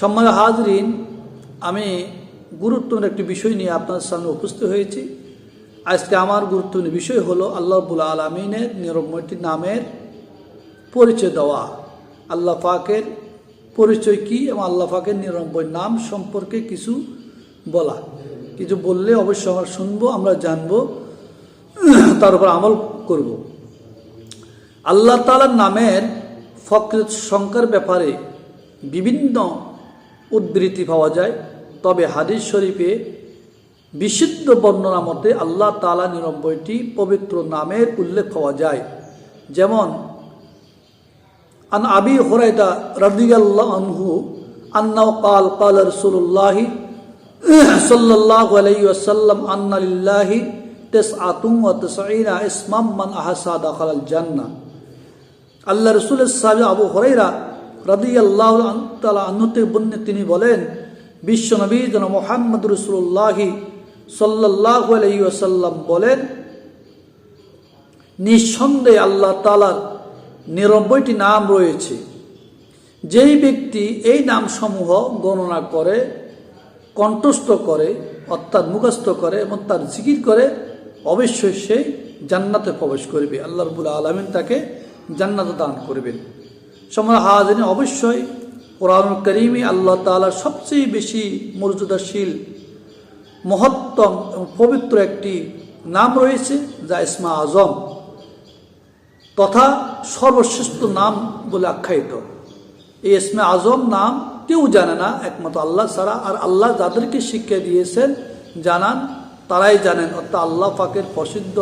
সম্মান হাজরিন, আমি গুরুত্বপূর্ণ একটি বিষয় নিয়ে আপনাদের সামনে উপস্থিত হয়েছি। আজকে আমার গুরুত্বপূর্ণ বিষয় হলো আল্লাহ রবুল আলমিনের নিরবময়টি নামের পরিচয় দেওয়া। আল্লাহ পাকের পরিচয় কি এবং আল্লাহ পাকের নিরানব্বই নাম সম্পর্কে কিছু বলা। কিছু বললে অবশ্যই আমরা শুনব, আমরা জানব, তার উপর আমল করব। আল্লাহ তালার নামের ফকৃত সংখ্যার ব্যাপারে বিভিন্ন উদ্ধৃতি পাওয়া যায়। তবে হাদিস শরীফে বিশুদ্ধ বর্ণনা মতে আল্লাহ তালা নিরব্বইটি পবিত্র নামের উল্লেখ পাওয়া যায়। যেমন, আন আবি হরাইদা রাদিয়াল্লাহ আনহু আন্না কাল কাল রসুল্লাহি সাল্লাহ আলাইসাল্লাম আন্নাল্লাহি তেস আতুম তেসাইনা ইসমাম মান আহাসাদ আল জান্না আল্লাহ রসুল সাহেব আবু হরাইরা তাআলা আনহুতে বন্যে তিনি বলেন, বিশ্ব নবী জন মোহাম্মদ রসুল্লাহি সাল্লাহ আলাইহি ওয়াসাল্লাম বলেন, নিঃসন্দেহে আল্লাহ তালার নিরানব্বইটি নাম রয়েছে। যেই ব্যক্তি এই নামসমূহ গণনা করে, কণ্ঠস্থ করে, অর্থাৎ মুখস্থ করে এবং তার জিকির করে, অবশ্যই সে জান্নাতে প্রবেশ করবে। আল্লাহ রবুল আলমিন তাকে জান্নাত দান করবেন। সময় হাজিন অবশ্যই কোরআন করিমে আল্লাহ তালার সবচেয়ে বেশি মর্যাদাশীল, মহত্তম এবং পবিত্র একটি নাম রয়েছে, যা ইসমা আজম তথা সর্বশ্রেষ্ঠ নাম বলে আখ্যায়িত। এই ইসমে আজম নাম কেউ জানে না, একমাত্র আল্লাহ ছাড়া, আর আল্লাহ যাদেরকে শিক্ষা দিয়েছেন, জানান, তারাই জানেন, অর্থাৎ আল্লাহ পাকের প্রসিদ্ধ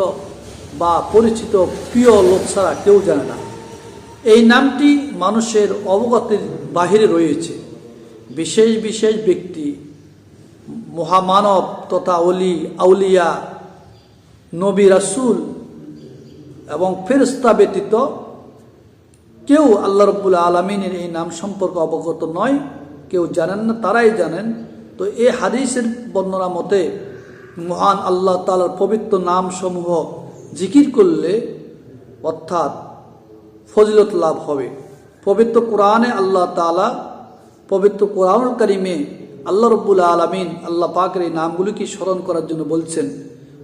বা পরিচিত প্রিয় লোক ছাড়া কেউ জানে না। এই নামটি মানুষের অবগতির বাহিরে রয়েছে। বিশেষ বিশেষ ব্যক্তি, মহামানব তথা অলি, আউলিয়া, নবী রাসুল এবং ফেরস্তা ব্যতীত কেউ আল্লাহ রব্বুল আলমিনের এই নাম সম্পর্কে অবগত নয়, কেউ জানেন না, তারাই জানেন। তো এই হাদিসের বর্ণনা মতে মহান আল্লাহ তালার পবিত্র নাম সমূহ জিকির করলে অর্থাৎ ফজিলত লাভ হবে। পবিত্র কোরআনে আল্লাহ তালা পবিত্র কোরআনুল করিমে আল্লাহ রব্বুল আলমিন আল্লাহ পাকের এই নামগুলিকে স্মরণ করার জন্য বলছেন,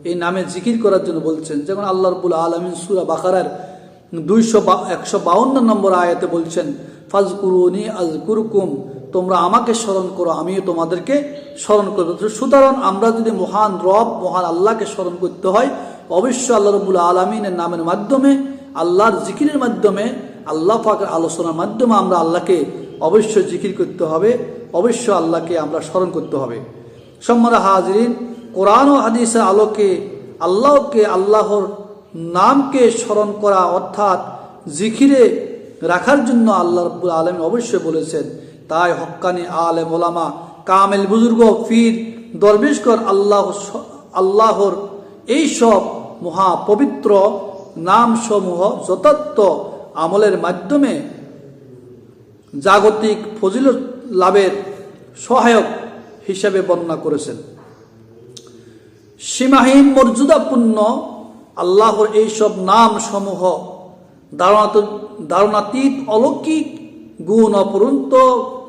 এই নামে জিকির করার জন্য বলছেন। যেমন আল্লাহ রব্বুল আলমিন সুরা বাকারার দুইশো একশো বাউন্ন নম্বর আয়াতে বলছেন, ফাজকুরুনি আজ কুরকুম তোমরা আমাকে স্মরণ করো, আমিও তোমাদেরকে স্মরণ করব। সুতরাং আমরা যদি মহান রব, মহান আল্লাহকে স্মরণ করতে হয়, অবশ্যই আল্লাহ রবুল আলমিনের নামের মাধ্যমে আল্লাহর জিকিরের মাধ্যমে, আল্লাহ পাকের আলোচনার মাধ্যমে আমরা আল্লাহকে অবশ্যই জিকির করতে হবে অবশ্য আল্লাহকে আমরা স্মরণ করতে হবে। সম্মান হাজরিন, কোরআন ও হাদিসের আলোকে আল্লাহকে, আল্লাহর নামকে স্মরণ করা অর্থাৎ জিখিরে রাখার জন্য আল্লাহ রব্বুল আলম অবশ্যই বলেছেন, তাই হক্কানি আলেম ওলামা, কামেল বুজুর্গ ফির দরবেশকর আল্লাহ আল্লাহর এই সব মহা পবিত্র নামসমূহ যথার্থ আমলের মাধ্যমে জাগতিক ফজিল লাভের সহায়ক হিসাবে বর্ণনা করেছেন। সীমাহীন মর্যাদাপূর্ণ আল্লাহর এইসব নাম সমূহ দারুণাতীত অলৌকিক গুণ অপরন্ত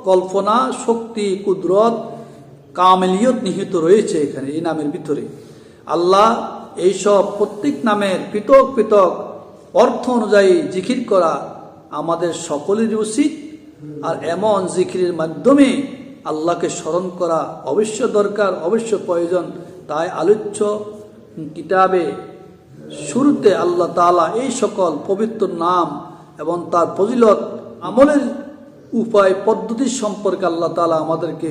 কল্পনা, শক্তি, কুদরত, কামেলিয়ত নিহিত রয়েছে এখানে, এই নামের ভিতরে। আল্লাহ এইসব প্রত্যেক নামের পৃথক পৃথক অর্থ অনুযায়ী জিকির করা আমাদের সকলেরই উচিত। আর এমন জিকিরের মাধ্যমে আল্লাহকে স্মরণ করা অবশ্য দরকার, অবশ্য প্রয়োজন। তাই আলোচ্য কিতাবে শুরুতে আল্লাহ তালা এই সকল পবিত্র নাম এবং তার ফজিলত, আমলের উপায়, পদ্ধতি সম্পর্কে আল্লাহ তালা আমাদেরকে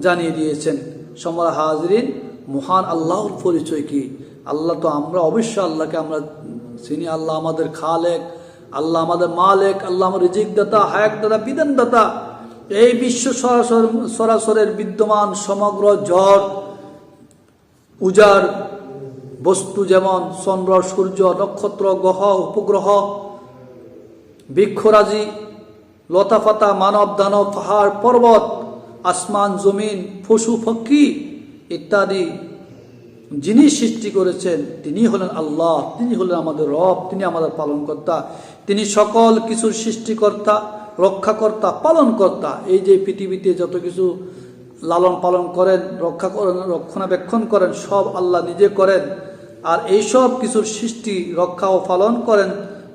জানিয়ে দিয়েছেন। সমর হাজরিন, মহান আল্লাহর পরিচয় কি? আল্লাহ তো আমরা অবশ্যই আল্লাহকে আমরা চিনি। আল্লাহ আমাদের খালেক, আল্লাহ আমাদের মালেক, আল্লাহ আমার রিজিক দাতা হায়াক দাতা বিধান দাতা এই বিশ্ব সরাসর, সরাসরের বিদ্যমান সমগ্র ঝড় উজার বস্তু যেমন চন্দ্র, সূর্য, নক্ষত্র, গ্রহ, উপগ্রহ, বৃক্ষরাজি লতাপাতা মানব, দানব, পাহাড়, পর্বত, আসমান, জমিন, পশু পক্ষী ইত্যাদি যিনি সৃষ্টি করেছেন, তিনি হলেন আল্লাহ, তিনি হলেন আমাদের রব, তিনি আমাদের পালনকর্তা, তিনি সকল কিছুর সৃষ্টিকর্তা, রক্ষাকর্তা, পালনকর্তা। এই যে পৃথিবীতে যত কিছু লালন পালন করেন, রক্ষা করেন, রক্ষণাবেক্ষণ করেন, সব আল্লাহ নিজে করেন। আর এই সব কিছুর সৃষ্টি, রক্ষা ও পালন করেন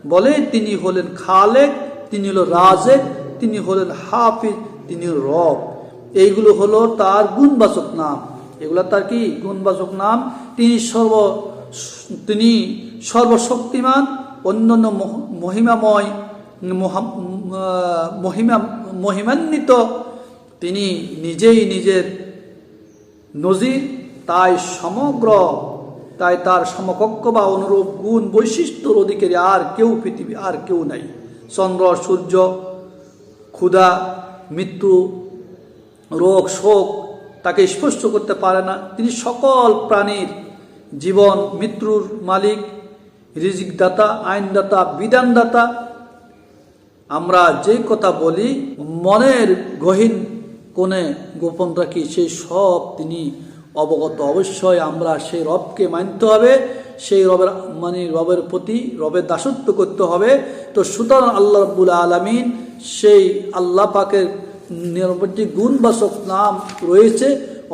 বলে তিনি হলেন খালেক, তিনি হলো রাজেক, তিনি হলেন হাফিজ, তিনি রব। এইগুলো হলো তার গুণবাচক নাম। এগুলো তার কি? গুণবাচক নাম। তিনি সর্ব, তিনি সর্বশক্তিমান, অন্যান্য মহ- মহিমাময় মহিমা, মহিমান্বিত। তিনি নিজেই নিজের নজির, তাই সমগ্র, তাই তার সমকক্ষ বা অনুরূপ গুণ বৈশিষ্ট্যর অধিকারী আর কেউ পৃথিবী, আর কেউ নাই। চন্দ্র, সূর্য, ক্ষুধা, মৃত্যু, রোগ, শোক তাকে স্পষ্ট করতে পারে না। তিনি সকল প্রাণীর জীবন, মৃত্যুর মালিক, রিজিকদাতা, আইনদাতা, বিধানদাতা। আমরা যে কথা বলি, মনের গহীন কোণে গোপন রাখি, সেই সব তিনি অবগত। অবশ্যই আমরা সেই রবকে মানতে হবে, সেই রবের মানে রবের প্রতি রবের দাসত্ব করতে হবে। তো সুতরাং আল্লাহ রব্বুল আলমিন সেই আল্লাহ পাকের নিরানব্বইটি গুণবাচক নাম রয়েছে।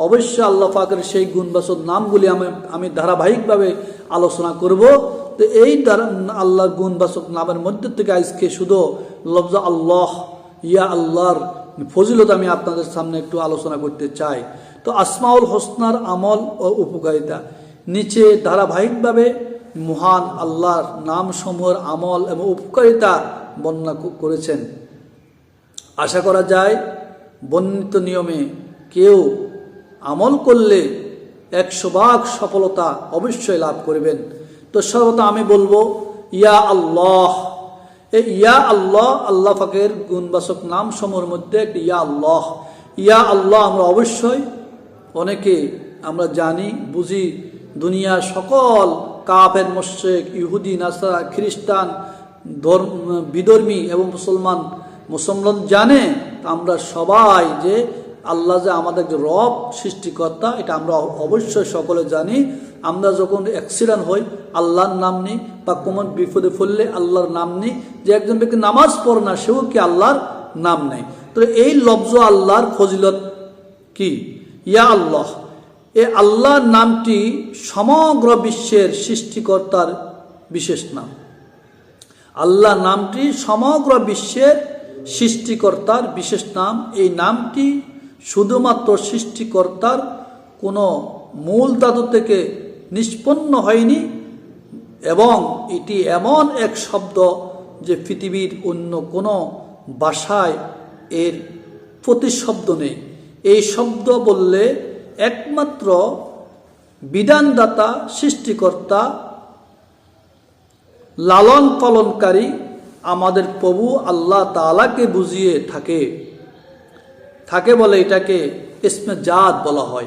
অবশ্যই আল্লাহ পাকের সেই গুণবাচক নামগুলি আমি আমি ধারাবাহিকভাবে আলোচনা করব। তো এই দ্বারা আল্লাহর গুণবাচক নামের মধ্যে থেকে আজকে শুধু লফজা আল্লাহ, ইয়া আল্লাহর ফজিলত আমি আপনাদের সামনে একটু আলোচনা করতে চাই। তো আসমাউল হোসনার আমল ও উপকারিতা। নিচে ধারাবাহিকভাবে মহান আল্লাহর নাম সমূহের আমল এবং উপকারিতা বর্ণনা করেছেন। আশা করা যায়, বর্ণিত নিয়মে কেউ আমল করলে একশো ভাগ সফলতা অবশ্যই লাভ করবেন। তো সর্বদা আমি বলব, ইয়া আল্লাহ। এই ইয়া আল্লাহ আল্লাহ ফাকের গুণবাচক নাম সমূহের মধ্যে একটি ইয়া আল্লাহ। ইয়া আল্লাহ আমরা অবশ্যই অনেকে আমরা জানি, বুঝি, দুনিয়ার সকল কাফের মোশেক ইহুদি, নাসারা, খ্রিস্টান, ধর্ম, বিধর্মী এবং মুসলমান মুসলমান জানে আমরা সবাই যে আল্লাহ যে আমাদের যে রব, সৃষ্টিকর্তা, এটা আমরা অবশ্যই সকলে জানি। আমরা যখন অ্যাক্সিডেন্ট হই, আল্লাহর নাম নিই বা কোমর বিপদে পড়লে আল্লাহর নাম নিই। যে একজন ব্যক্তি নামাজ পড়ে না, সেও কি আল্লাহর নাম নেই? তো এই লফজ আল্লাহর ফজিলত কি? ইয়া আল্লাহ, এ আল্লাহর নামটি সমগ্র বিশ্বের সৃষ্টিকর্তার বিশেষ নাম। আল্লাহ নামটি সমগ্র বিশ্বের সৃষ্টিকর্তার বিশেষ নাম। এই নামটি শুধুমাত্র সৃষ্টিকর্তার কোনো মূল ধাতু থেকে নিষ্পন্ন হয়নি এবং এটি এমন এক শব্দ যে পৃথিবীর অন্য কোনো ভাষায় এর প্রতিশব্দ নেই। এই শব্দ বললে একমাত্র বিধানদাতা, সৃষ্টিকর্তা লালন পালনকারী আমাদের প্রভু আল্লাহ তালাকে বুঝিয়ে থাকে। থাকে বলে এটাকে ইসমে জাত বলা হয়।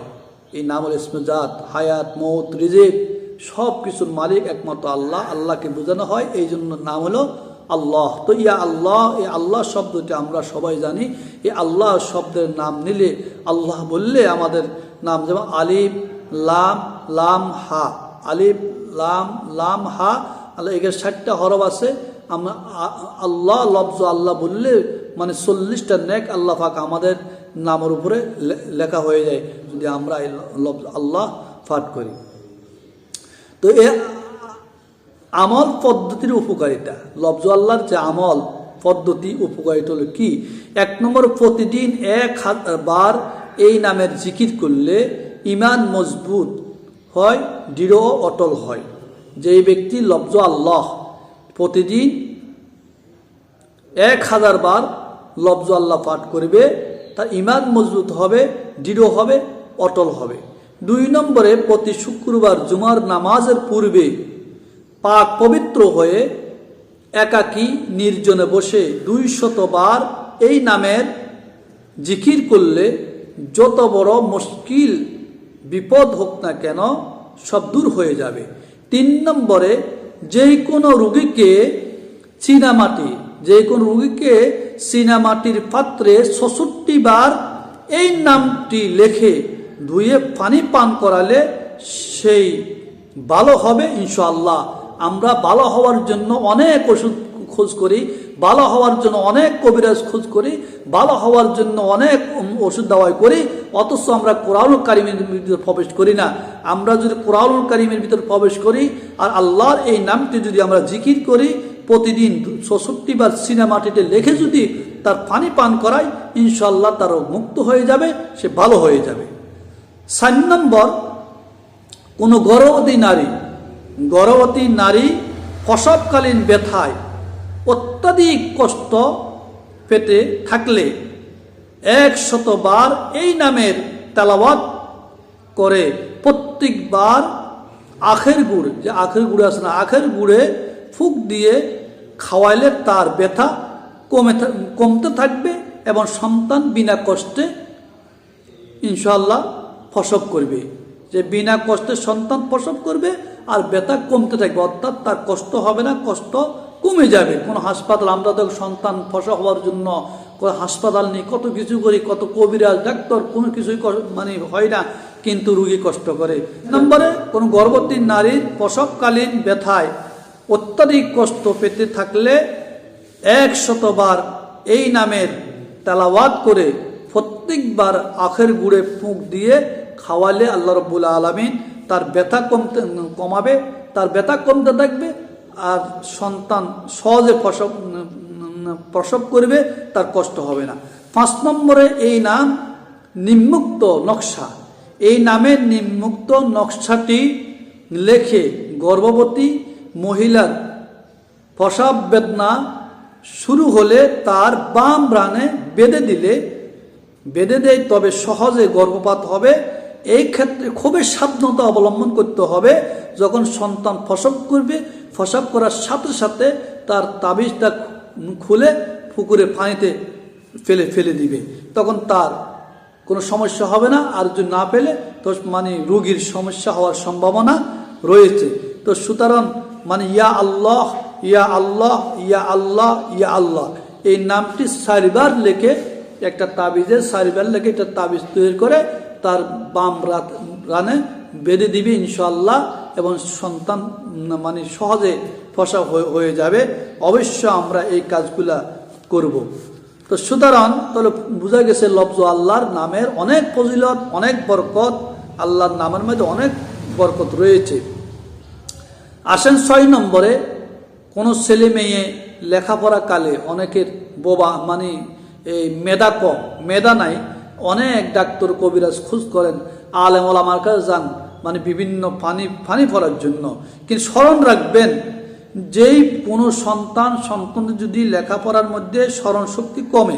এই নাম হল ইসমে জাত, হায়াত মৌত রিজিক, সব কিছুর মালিক একমাত্র আল্লাহ। আল্লাহকে বোঝানো হয়, এই জন্য নাম হলো আল্লাহ। তো ইয়া আল্লাহ, এই আল্লাহ শব্দটি আমরা সবাই জানি। এই আল্লাহ শব্দের নাম নিলে আল্লাহ বললে আমাদের নাম যেমন আলিফ, লাম লাম, হা। আলিফ, লাম লাম, হা। আল্লাহ এখানে ষাটটা হরফ আছে। আল্লাহ লফজ আল্লাহ বললে মানে চল্লিশটা নেক আল্লাহ পাক আমাদের নামের উপরে লেখা হয়ে যায় যদি আমরা এই লফজ আল্লাহ পাঠ করি। তো এ আমল পদ্ধতির উপকারিতা। লফজ আল্লাহর যে আমল পদ্ধতি উপকারিতা হলো কি? এক নম্বর প্রতিদিন এক বার এই নামের জিকির করলে ইমান মজবুত হয়, দৃঢ় অটল হয়। যেই ব্যক্তি লফজ আল্লাহ প্রতিদিন এক হাজার বার লফজ আল্লাহ পাঠ করবে, তার ইমান মজবুত হবে, দৃঢ় হবে, অটল হবে। দুই নম্বরে প্রতি শুক্রবার জুমার নামাজের পূর্বে পাক পবিত্র হয়ে একাকী নির্জনে বসে দুই শতবার এই নামের জিকির করলে যত বড় মুশকিল, বিপদ হোক না কেন সব দূর হয়ে যাবে। তিন নম্বরে যে কোনো রুগীকে চীনামাটি যে কোনো রুগীকে চীনামাটির পাত্রে ছষট্টি বার এই নামটি লেখে ধুয়ে পানি পান করালে সেই ভালো হবে ইনশাল্লাহ আমরা ভালো হওয়ার জন্য অনেক ওষুধ খোঁজ করি ভালো হওয়ার জন্য অনেক কবিরাজ খোঁজ করি ভালো হওয়ার জন্য অনেক ওষুধ দাওয়াই করি, অথচ আমরা কোরআনুল কারিমের ভিতরে প্রবেশ করি না। আমরা যদি কোরআনুল কারিমের ভিতরে প্রবেশ করি, আর আল্লাহর এই নামটি যদি আমরা জিকির করি, প্রতিদিন ছষট্টি বার সিনেমাটিতে লেখে যদি তার পানি পান করায় ইনশাল্লাহ তারও মুক্ত হয়ে যাবে, সে ভালো হয়ে যাবে। সাত নম্বর, কোনো গর্ভবতী নারী গর্ভবতী নারী প্রসবকালীন ব্যথায় অত্যাধিক কষ্ট পেতে থাকলে এক শতবার এই নামের তেলাওয়াত করে প্রত্যেকবার আখের গুড়, যে আখের গুড় আসে না, আখের গুড়ে ফুক দিয়ে খাওয়াইলে তার ব্যথা কমে কমতে থাকবে এবং সন্তান বিনা কষ্টে ইনশাল্লাহ ফসব করবে। যে বিনা কষ্টে সন্তান প্রসব করবে আর ব্যথা কমতে থাকবে, অর্থাৎ তার কষ্ট হবে না, কষ্ট কমে যাবে। কোনো হাসপাতাল আমরা তো সন্তান প্রসব হওয়ার জন্য হাসপাতাল নেই, কত কিছু করি, কত কবিরাজ, ডাক্তার, কোনো কিছুই মানে হয় না, কিন্তু রুগী কষ্ট করে। নম্বরে, কোনো গর্ভবতী নারীর প্রসবকালীন ব্যথায় অত্যাধিক কষ্ট পেতে থাকলে এক শতবার এই নামের তেলাওয়াত করে প্রত্যেকবার আখের গুড়ে ফুঁক দিয়ে খাওয়ালে আল্লাহ রব্বুল আলমিন তার ব্যথা কমতে, কমাবে, তার ব্যথা কমতে থাকবে আর সন্তান সহজে প্রসব প্রসব করবে, তার কষ্ট হবে না। পাঁচ নম্বরে এই নাম নিম্মুক্ত নকশা। এই নামের নিম্মুক্ত নকশাটি লেখে গর্ভবতী মহিলার প্রসব বেদনা শুরু হলে তার বাম রানে বেঁধে দিলে, বেঁধে দেয়, তবে সহজে গর্ভপাত হবে। এই ক্ষেত্রে খুবই সাবধানতা অবলম্বন করতে হবে। যখন সন্তান ফসব করবে ফসব করার সাথে সাথে তার তাবিজটা খুলে পুকুরে পানিতে ফেলে ফেলে দিবে। তখন তার কোনো সমস্যা হবে না। আর যদি না পেলে তো মানে রোগীর সমস্যা হওয়ার সম্ভাবনা রয়েছে। তো সুতরাং মানে ইয়া আল্লাহ ইয়া আল্লাহ ইয়া আল্লাহ ইয়া আল্লাহ। এই নামটি সারিবার লেখে, একটা তাবিজে সারিবার লেখে একটা তাবিজ তৈরি করে তার বাম রানে বেঁধে দিবে ইনশাল্লাহ এবং সন্তান মানে সহজে ফসা হয়ে- যাবে। অবশ্য আমরা এই কাজগুলা করব। তো সুতরাং তাহলে বোঝা গেছে লফজ আল্লাহর নামের অনেক ফজিলত, অনেক বরকত। আল্লাহর নামের মধ্যে অনেক বরকত রয়েছে। আসেন ছয় নম্বরে, কোনো ছেলে মেয়ে লেখাপড়া কালে অনেকের বোবা মানে এই মেধা কম মেধা নাই অনেক ডাক্তার কবিরাজ খোঁজ করেন আলেমল আমার কাছে যান মানে বিভিন্ন পানি পানি পড়ার জন্য। কিন্তু স্মরণ রাখবেন, যেই কোনো সন্তান সন্তান যদি লেখাপড়ার মধ্যে স্মরণ শক্তি কমে,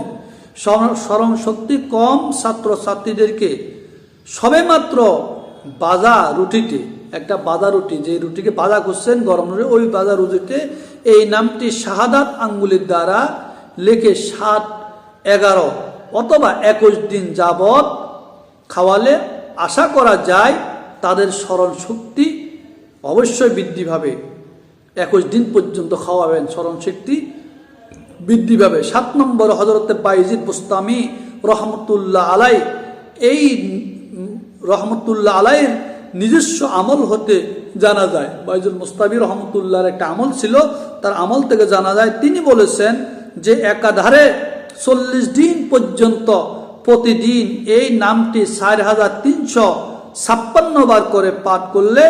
স্মরণ- শক্তি কম ছাত্র ছাত্রীদেরকে সবেমাত্র বাজা রুটিতে, একটা বাজা রুটি, যে রুটিকে বাজা করছেন গরম রুটি, ওই বাজা রুটিতে এই নামটি শাহাদাত আঙ্গুলির দ্বারা লেখে সাত, এগারো অথবা একুশ দিন যাবৎ খাওয়ালে আশা করা যায় তাদের স্মরণ শক্তি অবশ্যই বৃদ্ধি পাবে। একুশ দিন পর্যন্ত খাওয়াবেন স্মরণ শক্তি বৃদ্ধি পাবে। সাত নম্বর হজরতে বাইজিদ বুস্তামি রহমতুল্লাহ আলাই, এই রহমতুল্লাহ আলাইয়ের নিজস্ব আমল হতে জানা যায়। বাইজুল মুস্তাবি রহমতুল্লাহর একটা আমল ছিল, তার আমল থেকে জানা যায়, তিনি বলেছেন যে একাধারে চল্লিশ দিন পর্যন্ত প্রতিদিন এই নামটি চার হাজার তিনশো ছাপ্পান্ন বার করে পাঠ করলে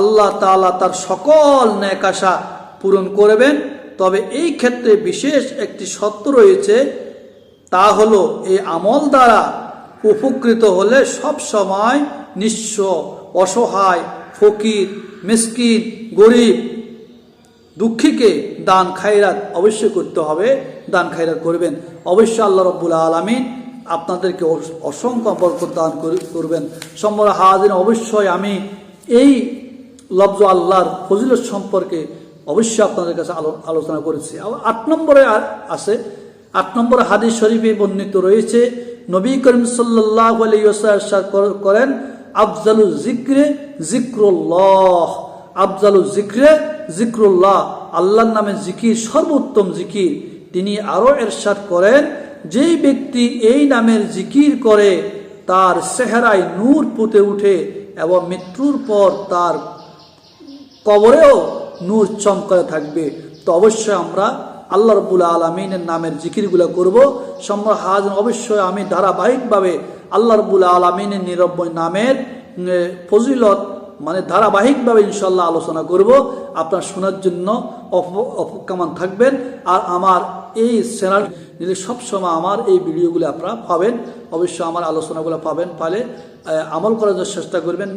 আল্লাহ তাআলা তার সকল ন্যাকাশা পূরণ করবেন। তবে এই ক্ষেত্রে বিশেষ একটি সত্য রয়েছে, তা হলো এই আমল দ্বারা উপকৃত হলে সব সময় নিঃস্ব, অসহায়, ফকির, মিসকিন, গরিব দুঃখীকে দান, খায়রাত অবশ্যই করতে হবে। দান খায়রাত করবেন। অবশ্যই আল্লাহ রব্বুল আলমিন আপনাদেরকে অসংখ্য বরকত দান কর- করবেন। সম্বর হাজিন অবশ্যই আমি এই লব্জ আল্লাহর ফজিলত সম্পর্কে অবশ্যই আপনাদের কাছে আলো- আলোচনা করেছি। আট নম্বরে আছে। আট নম্বরে হাদিস শরীফে বর্ণিত রয়েছে, নবী করিম সাল্লাহ করেন, আফজালু জিক্রে জিক্রুল্লাহ আফজালু জিক্রে জিক্রুল্লাহ আল্লাহর নামে জিকির সর্বোত্তম জিকির তিনি আরও এরশাদ করেন, যেই ব্যক্তি এই নামের জিকির করে, তার চেহারায় নূর পুঁতে উঠে এবং মৃত্যুর পর তার কবরেও নূর চমকাতে থাকবে। তো অবশ্যই আমরা আল্লাহ রব্বুল আলমিনের নামের জিকিরগুলো করব। সম্ভব হাজ অবশ্যই আমি ধারাবাহিকভাবে আল্লাহ রব্বুল আলমিনের নিরব্বই নামের ফজিলত মানে ধারাবাহিকভাবে ইনশাল্লাহ আলোচনা করব। আপনার শোনার জন্য অপ- অপকামান থাকবেন। আর আমার এই চ্যানেল নিলে সবসময় আমার এই ভিডিওগুলো আপনারা পাবেন। অবশ্যই আমার আলোচনাগুলো পাবেন, পালে আমল করার চেষ্টা করবেন।